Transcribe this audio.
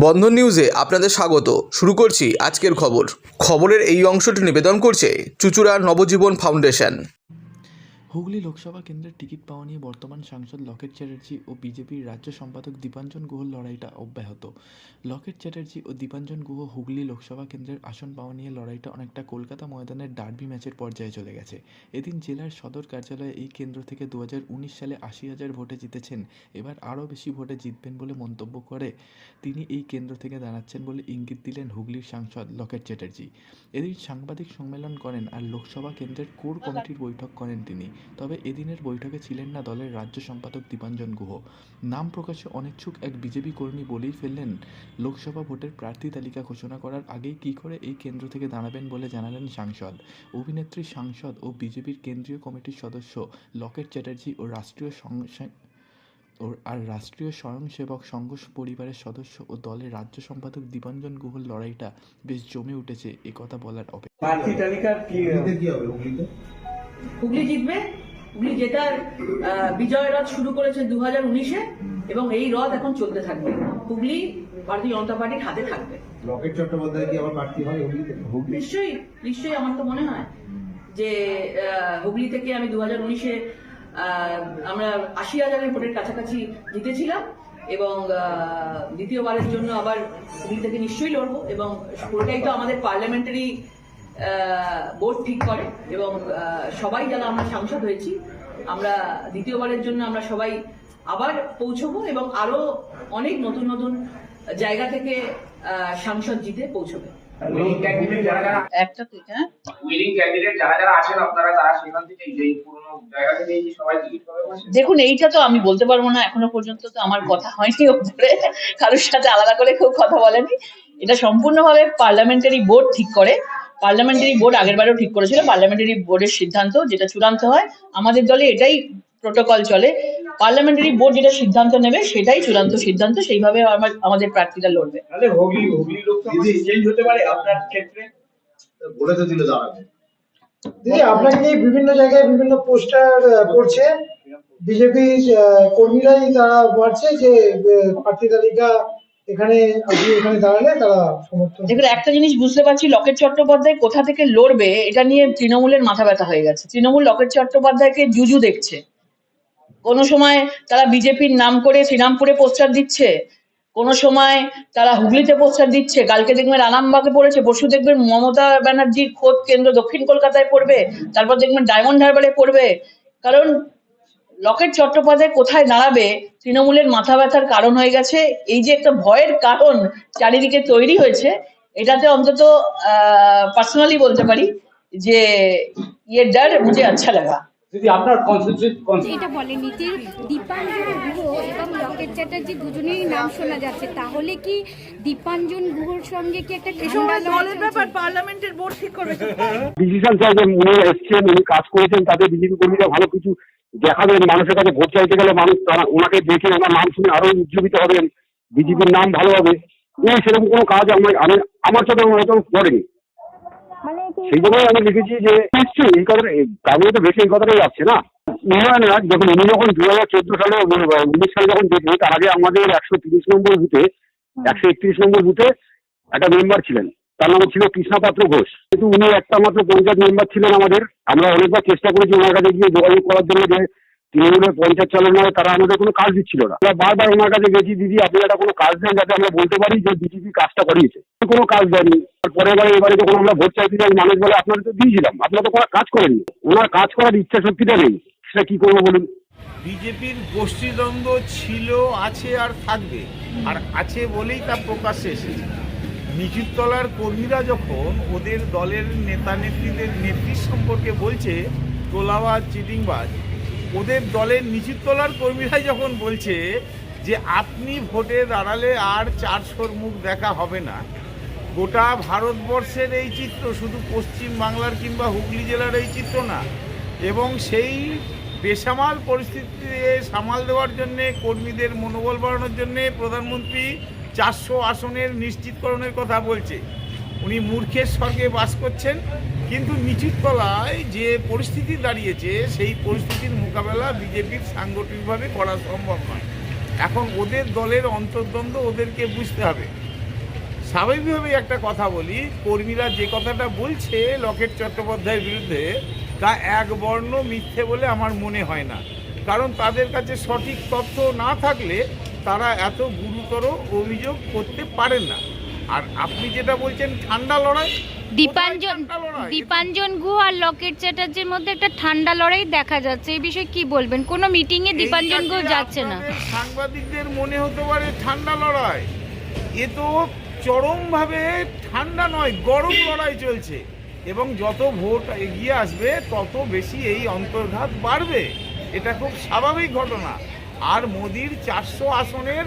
বন্ধন নিউজে আপনাদের স্বাগত। শুরু করছি আজকের খবর। খবরের এই অংশটি নিবেদন করছে চুচুড়ার নবজীবন ফাউন্ডেশন। হুগলি লোকসভা কেন্দ্রের টিকিট পাওয়া নিয়ে বর্তমান সাংসদ লকেট চ্যাটার্জি ও বিজেপির রাজ্য সম্পাদক দীপাঞ্জন গুহর লড়াইটা অব্যাহত। লকেট চ্যাটার্জি ও দীপাঞ্জন গুহ হুগলি লোকসভা কেন্দ্রের আসন পাওয়া নিয়ে লড়াইটা অনেকটা কলকাতা ময়দানের ডার্বি ম্যাচের পর্যায়ে চলে গেছে। এদিন জেলার সদর কার্যালয়ে এই কেন্দ্র থেকে দু হাজার উনিশ সালে আশি হাজার ভোটে জিতেছেন। এবার আরও বেশি ভোটে জিতবেন বলে মন্তব্য করে তিনি এই কেন্দ্র থেকে দাঁড়াচ্ছেন বলে ইঙ্গিত দিলেন হুগলির সাংসদ লকেট চ্যাটার্জি। এদিন সাংবাদিক সম্মেলন করেন আর লোকসভা কেন্দ্রের কোর কমিটির বৈঠক করেন তিনি। তবে এদিনের বৈঠকে ছিলেন না দলের রাজ্য সম্পাদক দীপাঞ্জন গুহ। নাম প্রকাশে অনিচ্ছুক এক বিজেপি কর্মী বলেই ফেললেন লোকসভা ভোটের প্রার্থী তালিকা ঘোষণা করার আগেই কী করে এই কেন্দ্র থেকে দাঁড়াবেন বলে জানালেন সাংসদ। অভিনেত্রী সাংসদ ও বিজেপির কেন্দ্রীয় কমিটির সদস্য লকেট চ্যাটার্জি ও রাষ্ট্রীয় সং- ও আর রাষ্ট্রীয় স্বয়ংসেবক সংঘ পরিবারের সদস্য ও দলের রাজ্য সম্পাদক দীপাঞ্জন গুহর লড়াইটা বেশ জমে উঠেছে এ কথা বলার অপেক্ষা হুগলি জিতবে। হুগলি জেতার আহ, বিজয় রথ শুরু করেছে দু হাজার উনিশে এবং এই রথ এখন চলতে থাকবে। হুগলি ভারতীয় জনতা পার্টির হাতে থাকবে। লকেট চট্টোপাধ্যায় কি আবার প্রার্থী হয় হুগলিতে? নিশ্চয়ই নিশ্চয়ই আমার তো মনে হয় যে আহ, হুগলি থেকে আমি দু হাজার উনিশে আমরা আশি হাজারের ভোটের কাছাকাছি জিতেছিলাম এবং আহ, দ্বিতীয়বারের জন্য আবার হুগলি থেকে নিশ্চয়ই লড়বো এবং পুরোটাই তো আমাদের পার্লামেন্টারি বোর্ড ঠিক করে এবং আহ, সবাই যারা আমরা সাংসদ হয়েছি আমরা দ্বিতীয়বারের জন্য আমরা সবাই আবার পৌঁছবো এবং আরও অনেক নতুন নতুন জায়গা থেকে আহ, সাংসদ জিতে পৌঁছবে। উইলিং ক্যান্ডিডেট যারা যারা একটা থেকে উইলিং ক্যান্ডিডেট যারা যারা আছেন আপনারা তারা সেখান থেকে যে পুরনো জায়গা থেকে সবাই টিকিট পাবে দেখুন এইটা তো আমি বলতে পারব না এখনও পর্যন্ত তো আমার কথা হয়নি ওপরে। কারোর সাথে আলাদা করে কেউ কথা বলেনি। এটা সম্পূর্ণভাবে পার্লামেন্টারি বোর্ড ঠিক করে। পার্লামেন্টারি বোর্ড আগের বারেও ঠিক করেছিল। পার্লামেন্টারি বোর্ডের সিদ্ধান্ত যেটা চূড়ান্ত হয় আমাদের দলে এটাই প্রোটোকল চলে। পার্লামেন্টারি বোর্ড যেটা সিদ্ধান্ত নেবে সেটাই চূড়ান্ত সিদ্ধান্ত। সেইভাবে আমাদের প্রার্থীরা লড়বে। তাহলে হুগলি হুগলি লোকসভা চেঞ্জ হতে পারে আপনার ক্ষেত্রে। বলে তো দিলে দাঁড়াবে দিদি আপনাকে নিয়ে বিভিন্ন জায়গায় বিভিন্ন পোস্টার পড়ছে বিজেপি কর্মীরাই তারা বলছে যে প্রার্থী তালিকা এখানে আপনি এখানে দাঁড়ালে তারা সমর্থন দেখুন, একটা জিনিস বুঝতে পারছি, লকেট চট্টোপাধ্যায় কোথা থেকে লড়বে, এটা নিয়ে তৃণমূলের মাথা ব্যথা হয়ে গেছে। তৃণমূল লকেট চট্টোপাধ্যায়কে জুজু দেখছে। কোনো সময় তারা বিজেপির নাম করে শ্রীরামপুরে পোস্টার দিচ্ছে, কোনো সময় তারা হুগলিতে পোস্টার দিচ্ছে, কালকে দেখবেন আরামবাগে পড়েছে, পরশু দেখবেন মমতা ব্যানার্জির খোদ কেন্দ্র দক্ষিণ কলকাতায় পড়বে, তারপর দেখবেন ডায়মন্ড হারবারে পড়বে। কারণ লকেট চট্টোপাধ্যায় কোথায় দাঁড়াবে তৃণমূলের মাথা ব্যথার কারণ হয়ে গেছে এই যে একটা ভয়ের কারণ চারিদিকে তৈরি হয়েছে এটাতে অন্তত পার্সোনালি বলতে পারি যে ইয়ে ডার মুঝে আচ্ছা লাগা। যদি আপনার এটা বলেনি। যে দীপাঞ্জন গুহ এবং লকেট চ্যাটার্জি দুজনেরই নাম শোনা যাচ্ছে তাহলে কি দীপাঞ্জন গুহর সঙ্গে কি একটা ঠান্ডা লড়াই পার্লামেন্টের বোর্ড ঠিক করবে। ডিসিশন চাই যে উনি এসছেন উনি কাজ করেছেন তাদের বিজেপি কর্মীরা ভালো কিছু দেখাবেন মানুষের কাছে ভোট চাইতে গেলে মানুষ তারা ওনাকে দেখে ওনার নাম শুনে আরও উজ্জীবিত হবেন বিজেপির নাম ভালো হবে। উনি সেরকম কোনো কাজ আমার আমি আমার চোখে হয়তো করেনি। সেই জন্যই আমি লিখেছি যে নিশ্চয়ই এই কথাটা কাগজে তো বেশি এই কথাটাই আসছে না। উন্নয়ন যখন উনি যখন দু হাজার চোদ্দ সালে উনিশ সালে যখন দেখে তার আগে আমাদের একশো তিরিশ নম্বর বুথে একশো একত্রিশ নম্বর বুথে একটা মেম্বার ছিলেন। তার নাম ছিল কৃষ্ণা পাত্র ঘোষ। কিন্তু উনি একটা মাত্র পঞ্চায়েত মেম্বার ছিলেন আমাদের। আমরা অনেকবার চেষ্টা করেছি ওনার কাছে গিয়ে যোগাযোগ করার জন্য যে তৃণমূলের পঞ্চায়েত চালনায় তারা আমাদের কোনো কাজ দিচ্ছিল না। আমরা বারবার ওনার কাছে গেছি, দিদি, আপনি একটা কোনো কাজ দেন যাতে আমরা বলতে পারি যে বিজেপি কাজটা করিয়েছে। কোনো কাজ দেয়নি পরের বারে, এবারে যখন আমরা ভোট চাইতে যাই, মানুষ বলে আপনারা তো দিয়েছিলাম, আপনারা তো কোনো কাজ করেননি। ওনার কাজ করার ইচ্ছা শক্তিটা নেই। সেটা কি করব বলুন? বিজেপির গোষ্ঠীদ্বন্দ্ব ছিল, আছে আর থাকবে। আর আছে বলেই তা প্রকাশ্যে এসেছে। নিচুর তলার কর্মীরা যখন ওদের দলের নেতা নেত্রীদের নেত্রী সম্পর্কে বলছে, তোলাবাজ, চিটিংবাজ, ওদের দলের নিচুর তলার কর্মীরাই যখন বলছে যে আপনি ভোটে দাঁড়ালে আর চারশোর মুখ দেখা হবে না। গোটা ভারতবর্ষের এই চিত্র শুধু পশ্চিম বাংলার কিংবা হুগলি জেলার এই চিত্র না, এবং সেই বেসামাল পরিস্থিতিতে সামাল দেওয়ার জন্যে, কর্মীদের মনোবল বাড়ানোর জন্যে প্রধানমন্ত্রী চারশো আসনের নিশ্চিতকরণের কথা বলছে। উনি মূর্খের স্বর্গে বাস করছেন, কিন্তু নিচুর তলায় যে পরিস্থিতি দাঁড়িয়েছে, সেই পরিস্থিতির মোকাবেলা বিজেপির সাংগঠনিকভাবে করা সম্ভব নয়। এখন ওদের দলের অন্তর্দ্বন্দ্ব ওদেরকে বুঝতে হবে। স্বাভাবিকভাবেই একটা কথা বলি, কর্মীরা যে কথাটা বলছে লকেট চট্টোপাধ্যায়ের বিরুদ্ধে, তা এক বর্ণ মিথ্যে বলে আমার মনে হয় না। কারণ তাদের কাছে সঠিক তথ্য না থাকলে তারা এত গুরুতর অভিযোগ করতে পারেন না। আর আপনি যেটা বলছেন ঠান্ডা লড়াই দীপাঞ্জন? দীপাঞ্জন গুহ আর লকেট চ্যাটার্জির মধ্যে একটা ঠান্ডা লড়াই দেখা যাচ্ছে। এই বিষয়ে কি বলবেন? কোনো মিটিং এ দীপাঞ্জন গুহ যাচ্ছে না। সাংবাদিকদের মনে হতে পারে ঠান্ডা লড়াই। এ তো চরমভাবে ঠান্ডা নয় গরম লড়াই চলছে। এবং যত ভোট এগিয়ে আসবে তত বেশি এই অন্তর্ঘাত বাড়বে। এটা খুব স্বাভাবিক ঘটনা। আর মোদির চারশো আসনের